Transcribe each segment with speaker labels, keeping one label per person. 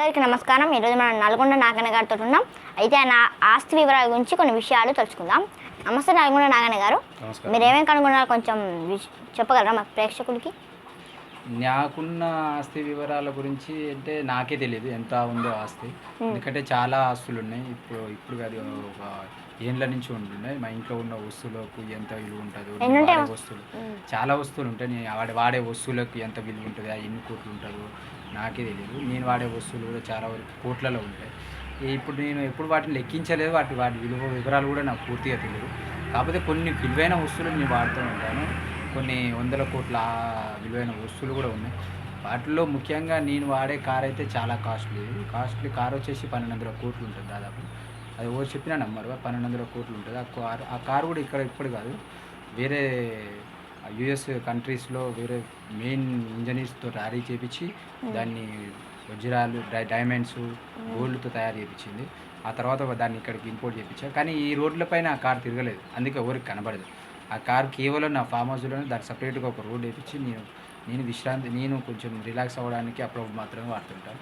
Speaker 1: అందరికీ నమస్కారం. ఈరోజు మనం నల్గొండ నాగన్న గారితో ఉన్నాం. అయితే ఆయన ఆస్తి వివరాల గురించి కొన్ని విషయాలు తెలుసుకుందాం. నమస్తే నల్గొండ నాగన్న గారు. మీరు ఏమేమి కనుగొన్నారో కొంచెం చెప్పగలరా మా ప్రేక్షకులకి?
Speaker 2: నాకున్న ఆస్తి వివరాల గురించి అంటే నాకే తెలియదు ఎంత ఉందో ఆస్తి. ఎందుకంటే చాలా ఆస్తులు ఉన్నాయి ఇప్పుడు ఇప్పుడు కాదు ఒక ఏండ్ల నుంచి ఉంటున్నాయి. మా ఇంట్లో ఉన్న వస్తువులకు ఎంత విలువ ఉంటుందో వస్తువులు. చాలా వస్తువులు ఉంటాయి. వాడే వాడే వస్తువులకు ఎంత విలువ ఉంటుంది? ఆ ఎన్ని కోట్లు ఉంటుందో నాకే తెలియదు నేను వాడే వస్తువులు కూడా చాలా వరకు కోట్లలో ఉంటాయి. ఇప్పుడు నేను ఎప్పుడు వాటిని లెక్కించలేదు. వాటి వాటి విలువ వివరాలు కూడా నాకు పూర్తిగా తెలియదు కాకపోతే కొన్ని విలువైన వస్తువులు నేను వాడుతూ ఉంటాను. కొన్ని వందల కోట్ల విలువైన వస్తువులు కూడా ఉన్నాయి. వాటిలో ముఖ్యంగా నేను వాడే కార్ అయితే చాలా కాస్ట్లీ. కాస్ట్లీ కార్ వచ్చేసి పన్నెండు వందల కోట్లు ఉంటుంది దాదాపు. అది ఎవరు చెప్పినా నమ్మరు. పన్నెండు వందల కోట్లు ఉంటుంది. ఆ కార్ ఆ కారు కూడా ఇక్కడ ఇప్పుడు కాదు. వేరే యుఎస్ కంట్రీస్లో వేరే మెయిన్ ఇంజనీర్స్తో తయారీ చేపించి దాన్ని వజ్రాలు డై డైమండ్స్ గోల్డ్తో తయారు చేయించింది ఆ తర్వాత దాన్ని ఇక్కడికి ఇంపోర్ట్ చేయించారు కానీ ఈ రోడ్లపైన ఆ కార్ తిరగలేదు. అందుకే ఎవరికి కనబడదు. ఆ కార్ కేవలం నా ఫామ్ హౌస్లోనే దానికి సపరేట్గా ఒక రోడ్ వేయించి నేను నేను విశ్రాంతి నేను కొంచెం రిలాక్స్ అవ్వడానికి అప్పుడప్పుడు మాత్రమే వాడుతుంటాను.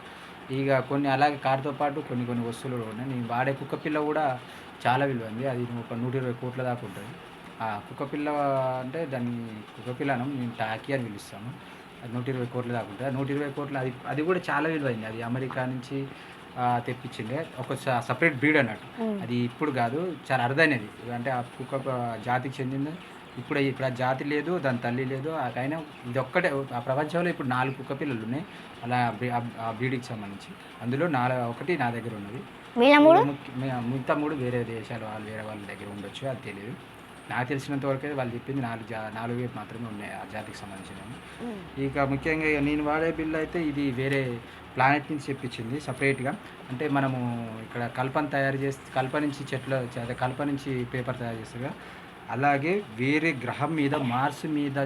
Speaker 2: ఇక కొన్ని అలాగే కార్తో పాటు కొన్ని కొన్ని వస్తువులు ఉన్నాయి. నేను వాడే కుక్క పిల్ల కూడా చాలా విలువైంది. అది ఒక నూట ఇరవై కోట్ల దాకా ఉంటుంది. ఆ కుక్క పిల్ల అంటే దాన్ని కుక్క పిల్ల అనం నేను టాకీ అని పిలుస్తాను. అది నూట ఇరవై కోట్ల దాకా ఉంటుంది. నూట ఇరవై కోట్ల అది అది కూడా చాలా విలువైంది. అది అమెరికా నుంచి ఆ, తెప్పించింది. ఒక సపరేట్ బ్రీడ్ అన్నట్టు. అది ఇప్పుడు కాదు చాలా అరుదైనది. అంటే ఆ కుక్క జాతికి చెందింది. ఇప్పుడు ఇప్పుడు ఆ జాతి లేదు దాని తల్లి లేదు. ఆ అయినా ఇది ఒక్కటే ఆ ప్రపంచంలో ఇప్పుడు నాలుగు కుక్క పిల్లలు ఉన్నాయి. అలా ఆ- బ్రీడ్కి సంబంధించి. అందులో నాలుగు ఒకటి నా దగ్గర ఉన్నది. మిగతా మూడు వేరే దేశాల వాళ్ళు వేరే వాళ్ళ దగ్గర ఉండొచ్చు అది తెలియదు నాకు తెలిసినంత వరకు అయితే వాళ్ళు చెప్పింది నాలుగు జా నాలుగు వేపు మాత్రమే ఉన్నాయి ఆ జాతికి సంబంధించినవి. ఇక ముఖ్యంగా నేను వాడే బిల్ అయితే ఇది వేరే ప్లానెట్ నుంచి చెప్పించింది సపరేట్గా అంటే మనము ఇక్కడ కల్పన తయారు చేస్తే కల్ప నుంచి చెట్ల అదే కల్ప నుంచి పేపర్ తయారు చేస్తాగా అలాగే వేరే గ్రహం మీద మార్స్ మీద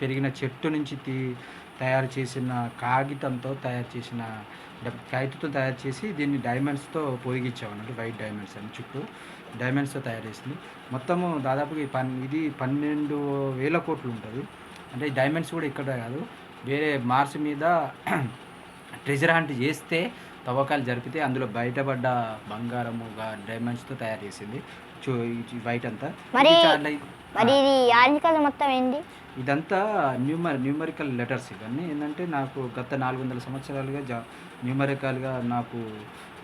Speaker 2: పెరిగిన చెట్టు నుంచి తీ తయారు చేసిన కాగితంతో తయారు చేసిన కాగితంతో తయారు చేసి దీన్ని డైమండ్స్తో పొదిగించామన్నట్టు వైట్ డైమండ్స్ అని చుట్టూ. డైమండ్స్తో తయారు చేసింది మొత్తము దాదాపు ఈ పన్ ఇది పన్నెండు వేల కోట్లు ఉంటుంది. అంటే డైమండ్స్ కూడా ఇక్కడ కాదు. వేరే మార్స్ మీద ట్రెజర్ హంట్ చేస్తే తవ్వకాలు జరిపితే అందులో బయటపడ్డ బంగారము డైమండ్స్తో తయారు చేసింది వైట్ అంతా.
Speaker 1: మరి- ఆరెంజ్ కలర్ మొత్తం ఏంటి?
Speaker 2: ఇదంతా న్యూమర్ న్యూమరికల్ లెటర్స్ ఇవన్నీ. ఏంటంటే నాకు గత నాలుగు వందల సంవత్సరాలుగా జా న్యూమరికల్గా నాకు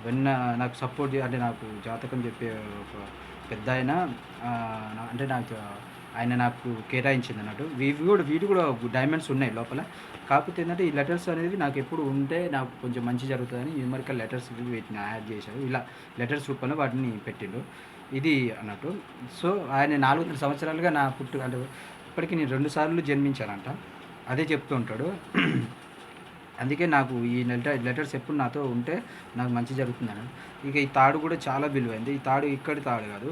Speaker 2: వెన్న నాకు సపోర్ట్ అంటే నాకు జాతకం చెప్పే ఒక పెద్ద ఆయన అంటే నాకు ఆయన నాకు కేటాయించింది అన్నట్టు ఇవి కూడా వీటి కూడా డైమండ్స్ ఉన్నాయి లోపల. కాకపోతే ఏంటంటే ఈ లెటర్స్ అనేది నాకు ఎప్పుడు ఉంటే నాకు కొంచెం మంచి జరుగుతుందని న్యూమరికల్ లెటర్స్ వీటిని యాడ్ చేశారు. ఇలా లెటర్స్ రూపంలో వాటిని పెట్టిండు. ఇది అన్నట్టు. సో ఆయన నాలుగు వందల సంవత్సరాలుగా నా పుట్టు అంటే ఇప్పటికి నేను రెండు సార్లు జన్మించానంట. అదే చెప్తూ ఉంటాడు. అందుకే నాకు ఈ లెటర్ లెటర్స్ ఎప్పుడు నాతో ఉంటే నాకు మంచి జరుగుతుందని ఇక ఈ తాడు కూడా చాలా విలువైంది. ఈ తాడు ఇక్కడి తాడు కాదు.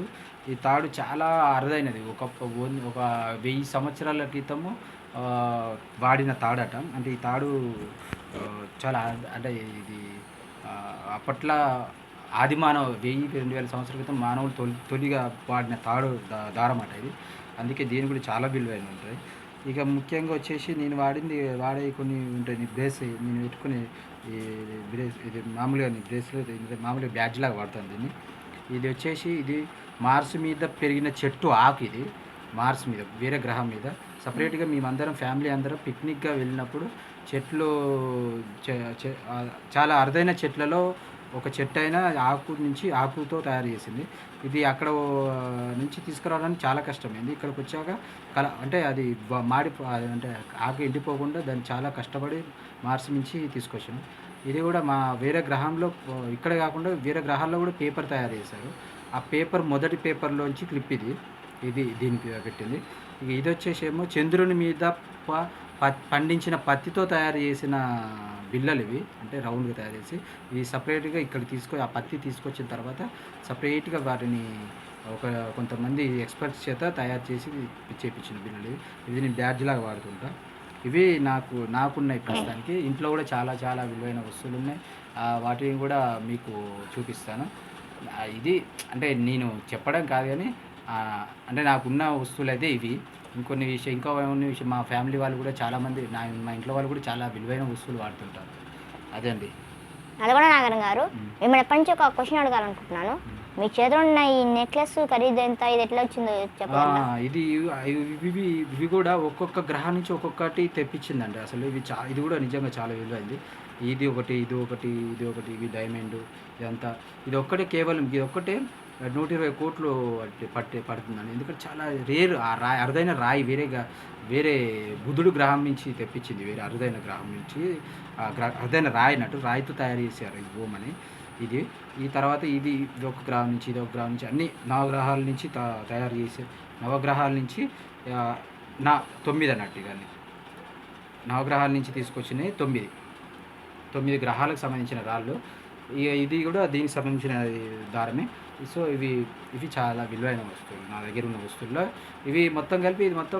Speaker 2: ఈ తాడు చాలా అరుదైనది. ఒక ఒక వెయ్యి సంవత్సరాల క్రితము వాడిన తాడట. అంటే ఈ తాడు చాలా అంటే ఇది అప్పట్లో ఆది మానవ వెయ్యి రెండు వేల సంవత్సరాల క్రితం మానవులు తొలి తొలిగా వాడిన తాడు దారం అట ఇది. అందుకే దీని కూడా చాలా విలువైన ఉంటుంది ఇక ముఖ్యంగా వచ్చేసి నేను వాడింది వాడే కొన్ని ఉంటాయి బ్రేస్ నేను పెట్టుకుని ఈ బ్రేస్ ఇది మామూలుగా బ్రేస్లెట్ మామూలుగా బ్యాడ్జ్ లాగా వాడతాను దీన్ని. ఇది వచ్చేసి ఇది మార్స్ మీద పెరిగిన చెట్టు ఆకు ఇది మార్స్ మీద వేరే గ్రహం మీద. సపరేట్గా మేమందరం ఫ్యామిలీ అందరం పిక్నిక్గా వెళ్ళినప్పుడు చెట్లు చాలా అరుదైన చెట్లలో ఒక చెట్టు అయినా ఆకు నుంచి ఆకుతో తయారు చేసింది. ఇది అక్కడ నుంచి తీసుకురావడానికి చాలా కష్టమైంది ఇక్కడికి వచ్చాక కల అంటే అది మాడి అంటే ఆకు ఎండిపోకుండా దాన్ని చాలా కష్టపడి మార్స్ నుంచి తీసుకొచ్చాను ఇది కూడా మా వేరే గ్రహంలో ఇక్కడ కాకుండా వేరే గ్రహాల్లో కూడా పేపర్ తయారు చేశారు. ఆ పేపర్ మొదటి పేపర్లోంచి క్లిప్ ఇది. ఇది దీనికి పెట్టింది. ఇది వచ్చేసి ఏమో చంద్రుని మీద ప- పండించిన పత్తితో తయారు చేసిన బిల్లలు ఇవి అంటే రౌండ్గా తయారు చేసి ఇవి సపరేట్గా ఇక్కడ తీసుకొని ఆ పత్తి తీసుకొచ్చిన తర్వాత సపరేట్గా వాటిని ఒక కొంతమంది ఎక్స్పర్ట్స్ చేత తయారు చేసి చేపించిన బిల్లలు ఇవి ఇది నేను బ్యాడ్జ్ లాగా వాడుతుంటా. ఇవి నాకు నాకున్నాయి ప్రస్తుతానికి. ఇంట్లో కూడా చాలా చాలా విలువైన వస్తువులు ఉన్నాయి వాటిని కూడా మీకు చూపిస్తాను. ఇది అంటే నేను చెప్పడం కాదు కానీ అంటే నాకున్న వస్తువులు అయితే ఇవి. ఇంకొన్ని విషయం ఇంకా కొన్ని విషయం? మా ఫ్యామిలీ వాళ్ళు కూడా చాలామంది నా మా ఇంట్లో వాళ్ళు కూడా చాలా విలువైన వస్తువులు వాడుతుంటారు. అదే అండి.
Speaker 1: నల్గొండ నాగన్ గారు మిమ్మల్ని ఎప్పటి నుంచి ఒక క్వశ్చన్ అడగాలనుకుంటున్నాను. మీ చేతిలో ఉన్న ఈ నెక్లెస్ ఖరీదు ఎంత ఇది ఎట్లా వచ్చిందో చెప్పగలరా?
Speaker 2: ఇది ఇవి ఇవి ఇవి కూడా ఒక్కొక్క గ్రహం నుంచి ఒక్కొక్కటి తెప్పించిందండి. అసలు ఇవి చా ఇది కూడా నిజంగా చాలా విలువైంది. ఇది ఒకటి ఇది ఒకటి ఇది ఒకటి ఇవి డైమండ్ ఇదంతా. ఇది ఒక్కటే కేవలం ఇది ఒక్కటే నూట ఇరవై కోట్లు పట్టే పడుతుందని. ఎందుకంటే చాలా రేరు ఆ రాయి అరుదైన రాయి వేరేగా వేరే బుధుడు గ్రహం నుంచి తెప్పించింది వేరే అరుదైన గ్రహం నుంచి. ఆ గ్ర అరుదైన రాయి అన్నట్టు రాయితో తయారు చేశారు ఈ భూమని. ఇది ఈ తర్వాత ఇది ఇది ఒక గ్రహం నుంచి ఇది ఒక గ్రహం నుంచి అన్ని నవగ్రహాల నుంచి త- తయారు చేసే నవగ్రహాల నుంచి నా తొమ్మిది అన్నట్టు ఇవన్నీ. నవగ్రహాల నుంచి తీసుకొచ్చినవి తొమ్మిది. తొమ్మిది గ్రహాలకు సంబంధించిన రాళ్ళు. ఇక ఇది కూడా దీనికి సంబంధించిన దారమే. సో ఇవి ఇవి చాలా విలువైన వస్తువులు. నా దగ్గర ఉన్న వస్తువుల్లో ఇవి మొత్తం కలిపి ఇది మొత్తం